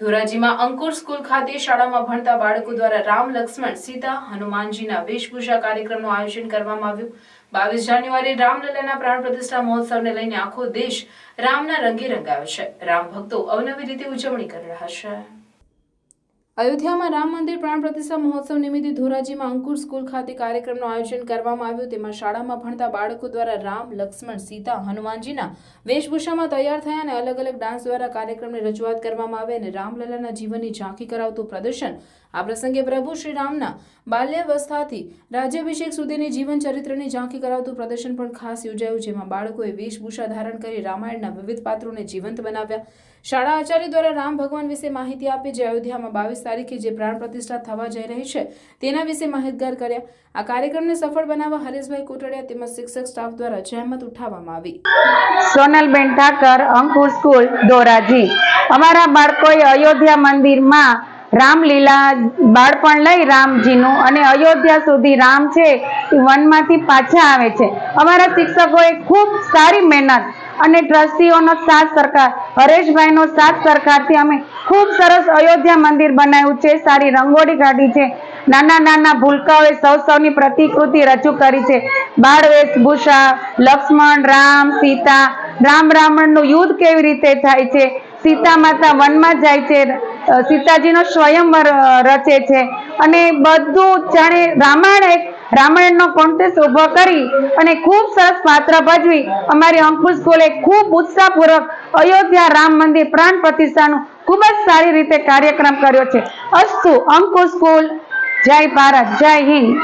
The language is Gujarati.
ધોરાજીમાં અંકુર સ્કૂલ ખાતે શાળામાં ભણતા બાળકો દ્વારા રામ, લક્ષ્મણ, સીતા, હનુમાનજીના વેશભૂષા કાર્યક્રમનું આયોજન કરવામાં આવ્યું. બાવીસ જાન્યુઆરી રામલલાના પ્રાણ પ્રતિષ્ઠા મહોત્સવને લઈને આખો દેશ રામના રંગે રંગાયો છે. રામ ભક્તો અવનવી રીતે ઉજવણી કરી રહ્યા છે. અયોધ્યામાં રામ મંદિર પ્રાણ પ્રતિષ્ઠા મહોત્સવ નિમિત્તે ધોરાજીમાં અંકુર સ્કૂલ ખાતે કાર્યક્રમનું આયોજન કરવામાં આવ્યું. તેમાં શાળામાં ભણતા બાળકો દ્વારા રામ, લક્ષ્મણ, સીતા, હનુમાનજીના વેશભૂષામાં તૈયાર થયા અને અલગ અલગ ડાન્સ દ્વારા કાર્યક્રમની રજૂઆત કરવામાં આવી અને રામલલાના જીવનની ઝાંખી કરાવતું પ્રદર્શન. આ પ્રસંગે પ્રભુ શ્રી રામના બાલ્યાવસ્થાથી રાજ્યાભિષેક સુધીની જીવન ચરિત્રની ઝાંખી કરાવતું પ્રદર્શન પણ ખાસ યોજાયું, જેમાં બાળકોએ વેશભૂષા ધારણ કરી રામાયણના વિવિધ પાત્રોને જીવંત બનાવ્યા. શાળા આચાર્ય દ્વારા રામ ભગવાન વિશે માહિતી આપી, જે અયોધ્યામાં બાવીસ તારીખે જે પ્રાણ પ્રતિષ્ઠા થવા જઈ રહી છે, તેના વિશે માહિતગાર કર્યા. આ કાર્યક્રમને સફળ બનાવવા હરેશભાઈ કોટડિયા તેમજ શિક્ષક સ્ટાફ દ્વારા જહેમત ઉઠાવવામાં આવી. સોનલબેન ઠાકર અંકુર સ્કૂલ, ધોરાજી. અમારા બાળકોએ અયોધ્યા મંદિરમાં રામલીલા બાળપણ લઈ રામજીનું અને અયોધ્યા સુધી રામ છે એ વનમાંથી પાછા આવે છે. અમારા શિક્ષકોએ ખૂબ સારી મહેનત અને ટ્રસ્ટીઓનો સાથ સરકાર, હરેશભાઈનો સાથ સરકારથી અમે ખૂબ સરસ અયોધ્યા મંદિર બનાવ્યું છે, સારી રંગોળી કાઢી છે. નાના નાના ભૂલકાઓએ સૌ સૌની પ્રતિકૃતિ રજૂ કરી છે. બાળ વેશભૂષા, લક્ષ્મણ, રામ, સીતા, રામ રાવણનું યુદ્ધ કેવી રીતે થાય છે? સીતા માતા વનમાં જાય છે. સીતાજીનો સ્વયંવર રચે છે. અને બધું જાણે રામાયણ એક રામાયણનો કોન્ટેસ્ટ ઊભો કરી અને ખૂબ સરસ પાત્ર ભજવી. અમારી અંકુશ સ્કૂલે ખૂબ ઉત્સાહપૂર્વક અયોધ્યા રામ મંદિર પ્રાણ પ્રતિષ્ઠાનું ખૂબ જ સારી રીતે કાર્યક્રમ કર્યો છે. અસ્તુ, અંકુશ સ્કૂલ જય ભારત, જય હિન્દ.